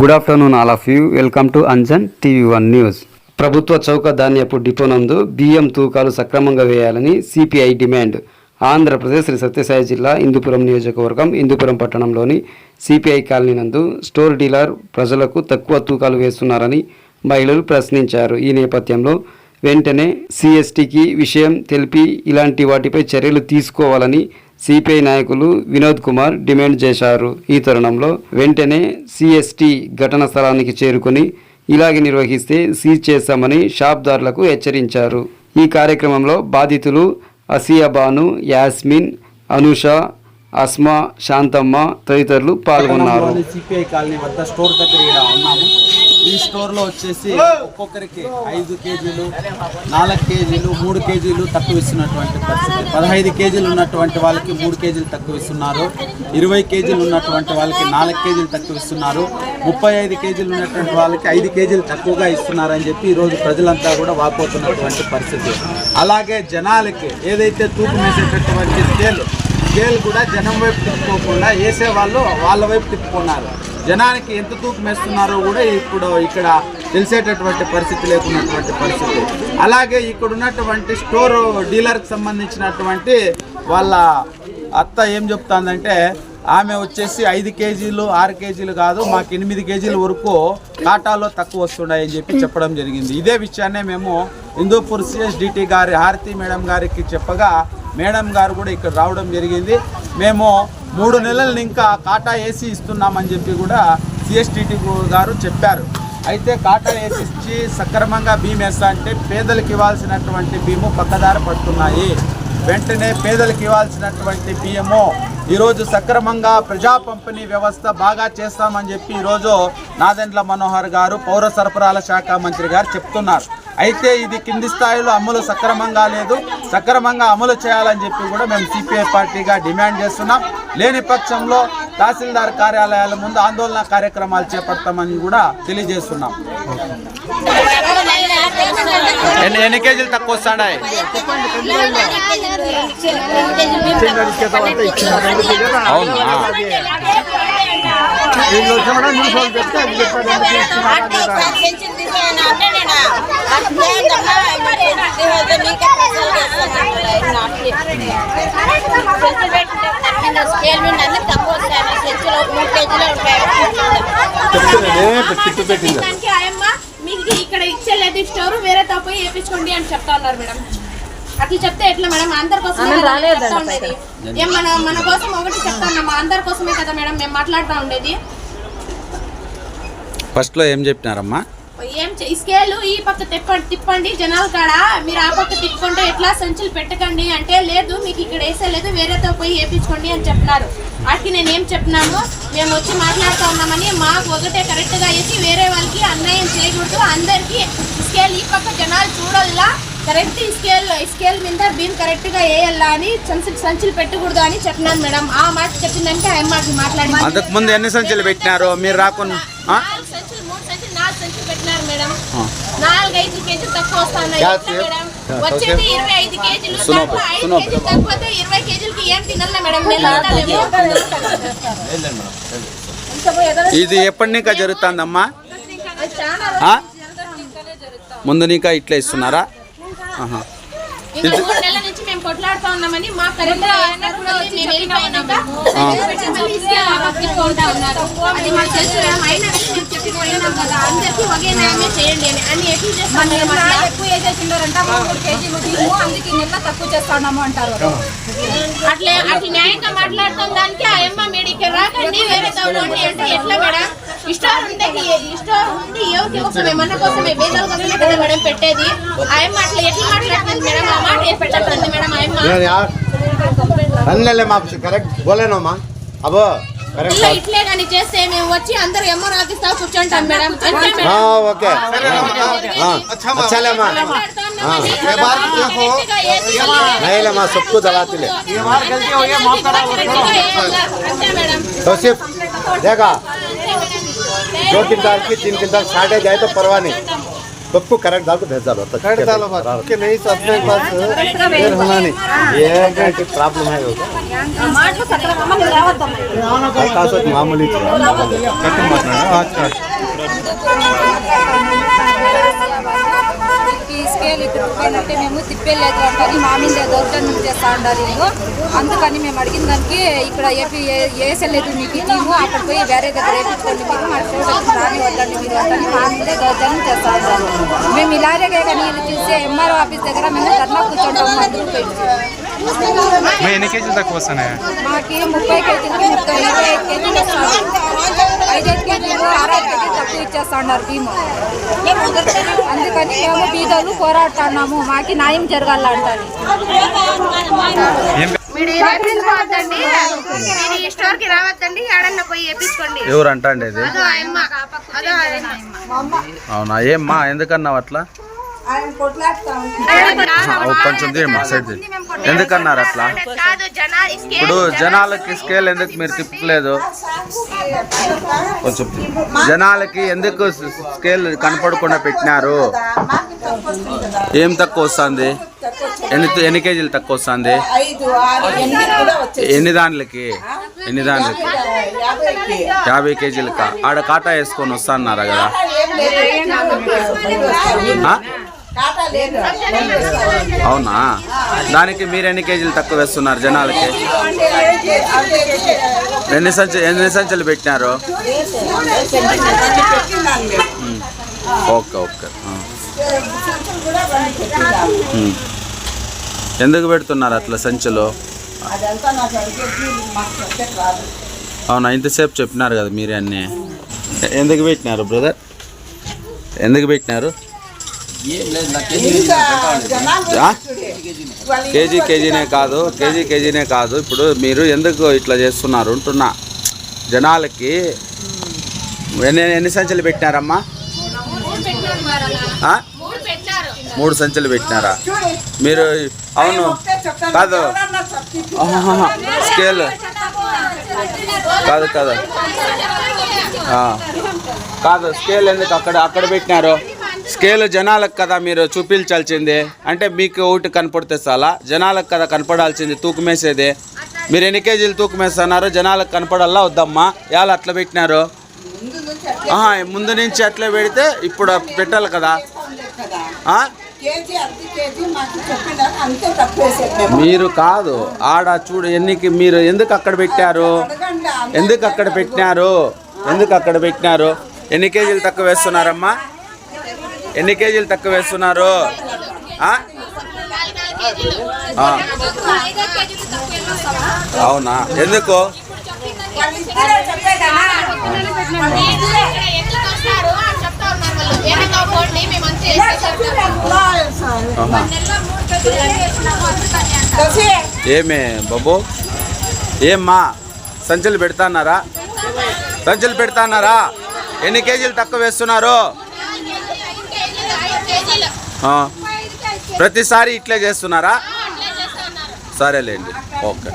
Good afternoon all of you welcome to Anjan TV one news ప్రభుత్వ చౌక ధాన్యపు depot నందు బియ్యం తూకాలు సక్రమంగా వేయాలని సిపిఐ డిమాండ్. ఆంధ్రప్రదేశ్ శ్రీ సత్యసాయి జిల్లా ఇందుపురం నియోజకవర్గం ఇందుపురం పట్టణంలోని సిపిఐ కాలనీ నందు స్టోర్ డీలర్ ప్రజలకు తక్కువ తూకాలు వేస్తున్నారని మహిళలు ప్రశ్నించారు. ఈ నేపథ్యంలో వెంటనే సిఎస్టికి విషయం తెలిపి ఇలాంటి వాటిపై చర్యలు తీసుకోవాలని సిపిఐ నాయకులు వినోద్ కుమార్ డిమాండ్ చేశారు. ఈ తరుణంలో వెంటనే సిఎస్టీ ఘటన స్థలానికి చేరుకొని ఇలాగే నిర్వహిస్తే సీజ్ చేస్తామని షాప్దారులకు హెచ్చరించారు. ఈ కార్యక్రమంలో బాధితులు అసియాబాను యాస్మిన్ అనుష అస్మా శాంతమ్మ తదితరులు పాల్గొన్నారు. సిపిఐ కాలనీ వద్ద స్టోర్ దగ్గర ఉన్నాము. ఈ స్టోర్లో వచ్చేసి ఒక్కొక్కరికి ఐదు కేజీలు నాలుగు కేజీలు మూడు కేజీలు తక్కువ ఇస్తున్నటువంటి పరిస్థితి. పదహైదు కేజీలు ఉన్నటువంటి వాళ్ళకి మూడు కేజీలు తక్కువ ఇస్తున్నారు. ఇరవై కేజీలు ఉన్నటువంటి వాళ్ళకి నాలుగు కేజీలు తక్కువ ఇస్తున్నారు. ముప్పై ఐదు కేజీలు ఉన్నటువంటి వాళ్ళకి ఐదు కేజీలు తక్కువగా ఇస్తున్నారని చెప్పి ఈరోజు ప్రజలంతా కూడా వాపోతున్నటువంటి పరిస్థితి. అలాగే జనాలకి ఏదైతే తూపు వేసేటటువంటి స్కేల్ స్కేల్ కూడా జనం వైపు తిప్పుకోకుండా వేసే వాళ్ళు వాళ్ళ వైపు తిప్పుకున్నారు. జనానికి ఎంత తూకం వేస్తున్నారో కూడా ఇప్పుడు ఇక్కడ తెలిసేటటువంటి పరిస్థితి లేకున్నటువంటి పరిస్థితి. అలాగే ఇక్కడ ఉన్నటువంటి స్టోర్ డీలర్కి సంబంధించినటువంటి వాళ్ళ అత్త ఏం చెప్తాందంటే ఆమె వచ్చేసి ఐదు కేజీలు ఆరు కేజీలు కాదు మాకు ఎనిమిది కేజీల వరకు కాటాలో తక్కువ వస్తున్నాయని చెప్పి చెప్పడం జరిగింది. ఇదే విషయాన్నే మేము హిందూపూర్ సిఎస్డిటి గారి హారతి మేడం గారికి చెప్పగా మేడం గారు కూడా ఇక్కడ రావడం జరిగింది. మేము మూడు నెలలు ఇంకా కాటా ఏసీ ఇస్తున్నామని చెప్పి కూడా సిఎస్టిటి గారు చెప్పారు. అయితే కాటా ఏసీ ఇచ్చి సక్రమంగా భీమ్ వేస్తా అంటే పేదలకు ఇవ్వాల్సినటువంటి భీము పక్కదారి పడుతున్నాయి. వెంటనే పేదలకు ఇవ్వాల్సినటువంటి బియ్యము ఈరోజు సక్రమంగా ప్రజా పంపిణీ వ్యవస్థ బాగా చేస్తామని చెప్పి ఈరోజు నాదెండ్ల మనోహర్ గారు పౌర సరఫరాల శాఖ మంత్రి గారు చెప్తున్నారు. అయితే ఇది కింది స్థాయిలో అమలు సక్రమంగా లేదు. సక్రమంగా అమలు చేయాలని చెప్పి కూడా మేము సిపిఐ పార్టీగా డిమాండ్ చేస్తున్నాం. లేని పక్షంలో తహసీల్దార్ కార్యాలయాల ముందు ఆందోళన కార్యక్రమాలు చేపడతామని కూడా తెలియజేస్తున్నాం. ఎన్ని ఎన్ని కేజీలు తక్కువ వస్తాయి అవునా. దానికి ఆయమ్మ మీకు ఇక్కడ ఇచ్చేలేదు స్టోర్ వేరే తో పోయి వేపించుకోండి అని చెప్తా ఉన్నారు మేడం. అట్లా చెప్తే ఎట్లా మేడం? అందరి ఏం మన మన కోసం ఒకటి చెప్తా ఉన్నాం అందరి కోసమే కదా మేడం మేము మాట్లాడుతూ ఉండేది. ఫస్ట్లో ఏం చెప్పినారమ్మా? ఏం చే- ఈ స్కేల్ ఈ పక్క తిప్పండి తిప్పండి జనాల కాడ. మీరు ఆ పక్క తిప్పుకుంటే ఎట్లా సంచులు పెట్టకండి అంటే లేదు మీకు ఇక్కడ వేసేలేదు వేరేతో పోయి వేపించుకోండి అని చెప్పినారు. వాటికి నేను ఏం చెప్పినాను? మేము వచ్చి మాట్లాడుతూ ఉన్నామని మాకు ఒకటే కరెక్ట్గా వేసి వేరే వాళ్ళకి అన్యాయం చేయకూడదు. అందరికీ స్కేల్ ఈ పక్క జనాలు చూడాలా కరెక్ట్ ఈ స్కేల్ ఈ స్కేల్ మీద బీమ్ కరెక్ట్గా వేయాలా అని సంచులు సంచులు పెట్టకూడదు అని చెప్పినాను మేడం. ఆ మాట చెప్పిందంటే ఆ అమ్మాకి మాట్లాడి అంతకు ముందు ఎన్ని సంచులు పెట్టినారు? మీరు రాకుండా పెట్టినారు మేడం. నాలుగు ఐదు కేజీలు తక్కువ వస్తున్నాయి ఎట్లా మేడం. వచ్చేది ఇరవై ఐదు కేజీలు దాంట్లో ఐదు కేజీలు తక్కువతే ఇరవై కేజీలకి ఏం తినాలి మేడం. నెల ఇది ఎప్పటి నీకా జరుగుతుందమ్మా? ముందు నీకా ఇట్లా ఇస్తున్నారా? కొట్లాడుతా పోయినాం కదా అందరికీ ఒకే న్యాయమే చేయండి అని అని ఎక్కువ చేస్తాను మేడం అట్లా? ఎక్కువ వేసేసిండారంట మూడు కేజీలు బియ్యము అందుకే ఈ నెల తక్కువ చేస్తాము అంటారు అట్లే అట్లా న్యాయంగా మాట్లాడుతాం దానికి ఆ అమ్మ మీడికి రాకండి వేరే తవ్వండి అంటే ఎట్లా మేడం? ఇష్టం ఉంటే ఇష్టం ఉంది ఎవరికి కోసమే మన కోసమే పేదల కోసమే కదా మేడం పెట్టేది. ఆ అమ్మ అట్లా ఎట్లా మాట్లాడుతుంది మేడం? ఆ మాట పెట్టండి మేడం ఆ అమ్మ? అన్నలే మా కరెక్ట్ బోలేనమ్మా. అబ్బో. ఇలా ఇట్లే కానీ చేస్తే మేము వచ్చి అందరూ ఎమ్మో రాకిస్తా కూర్చుంటాం మేడం అంతే మేడం. हाँ ओके हाँ अच्छा ले माँ మాట్లాడుతా ఉన్నామని ये बार देखो గట్టిగా ఏది చేయలేదు. नहीं ले माँ सबको दलाती ले గట్టిగా వేయాలా? అంతే మేడం तो सिर्फ देखा అంతే మేడం. दो क्विंटल की तीन क्विंटल साढ़े जाए तो परवाह नहीं पप्पू करेक्ट डाल तो भेज डालो करेक्ट डालो बात के नहीं सब के पास फिर होना नहीं। ये एक प्रॉब्लम है होगा मामूली कट मत अच्छा ఈ స్కేల్ ఇక్కడ పోయినట్టే మేము తిప్పేలేదు అంటే మా మీద దౌర్జన్యం చేస్తా ఉండాలి వీళ్ళు. అందుకని మేము అడిగిన దానికి ఇక్కడ ఏపీ వేసలేదు మీకు టీము అక్కడ పోయి వేరే దగ్గర వేపించుకోండి మీరు మా స్టూడెంట్స్ రాని వద్దండి మీరు వద్దని మా మీదే దౌర్జన్యం చేస్తా ఉంటారు మేము ఇలాగే కానీ వీళ్ళు చూసి ఎంఆర్ఓ ఆఫీస్ దగ్గర మేము ధర్నా కూర్చుంటాము అందరూ పోయి मैं ఎన్ని కేజీలు తక్కువ వస్తున్నాయి? మాకి ముప్పై కేజీలకి ముప్పై ఇరవై ఐదు కేజీలు వస్తారు ఐదైదు కేజీలు ఆరైదు కేజీలు ఉన్నారు భీము. అందుకని మేము బీదలు పోరాడుతున్నాము మాకి న్యాయం జరగాలంటారు. స్టోర్కి రావద్దండి ఏడన్నా పోయి వేపించుకోండి. ఎవరు. అవునా? ఏమ్మా? ఎందుకన్నావు అట్లా? కొంచెం. ఎందుకన్నారు అట్లా? కాదు ఇప్పుడు జనాలకి స్కేల్ ఎందుకు మీరు తిప్పలేదు? కొంచెం. జనాలకి ఎందుకు స్కేల్ కనపడకుండా పెట్టినారు? ఏం తక్కువ వస్తుంది? ఎన్ని ఎన్ని కేజీలు తక్కువ వస్తుంది? ఎన్ని దాంట్లకి ఎన్ని దాంట్లకి యాభై కేజీలకా? ఆడ కాటా వేసుకొని వస్తాన్నారా కదా? ఆ? కాటా లేదు. అవునా? దానికి మీరు ఎన్ని కేజీలు తక్కువ వేస్తున్నారు జనాలకి? ఎన్ని సంచి ఎన్ని సంచులు పెట్టినారు. Okay okay. ఎందుకు పెడుతున్నారు అట్లా సంచులు? అవునా? ఇంతసేపు చెప్పినారు కదా మీరే అన్నీ. ఎందుకు పెట్టినారు బ్రదర్? ఎందుకు పెట్టినారు? కేజీ కేజీనే కాదు కేజీ కేజీనే కాదు. ఇప్పుడు మీరు ఎందుకు ఇట్లా చేస్తున్నారు అంటున్నా. జనాలకి ఎన్ని ఎన్ని సంచులు పెట్టినారమ్మా? మూడు సంచులు పెట్టినారా? మీరు అవును. కాదు. స్కేల్. కాదు కాదు. కాదు స్కేల్ ఎందుకు అక్కడ అక్కడ పెట్టినారు? స్కేల్ జనాలకు కదా మీరు చూపించాల్సింది. అంటే మీకు ఒకటి కనపడితే చాలా జనాలకు కదా కనపడాల్సింది తూకమేసేది మీరు ఎన్ని కేజీలు తూకమేస్తున్నారు జనాలకు కనపడల్లా వద్దమ్మా. ఎలా అట్లా పెట్టినారు. ఆహా, ముందు నుంచి అట్లా పెడితే ఇప్పుడు పెట్టాలి కదా. మీరు కాదు. ఆడ చూడు ఎన్నికి మీరు ఎందుకు అక్కడ పెట్టారు? ఎందుకు అక్కడ పెట్టినారు? ఎందుకు అక్కడ పెట్టినారు? ఎన్ని కేజీలు తక్కువ వేస్తున్నారమ్మా? ఎన్ని కేజీలు తక్కువ వేస్తున్నారు? అవునా? ఎందుకు? ఏమే బాబు? ఏమ్మా? సంచులు పెడతాన్నారా? సంచులు పెడతాన్నారా? ఎన్ని కేజీలు తక్కువ వేస్తున్నారు ఐదు కేజీలు ఐదు కేజీలు ఆ. ప్రతిసారి ఇట్లే చేస్తున్నారా? సరేలేండి. ఓకే.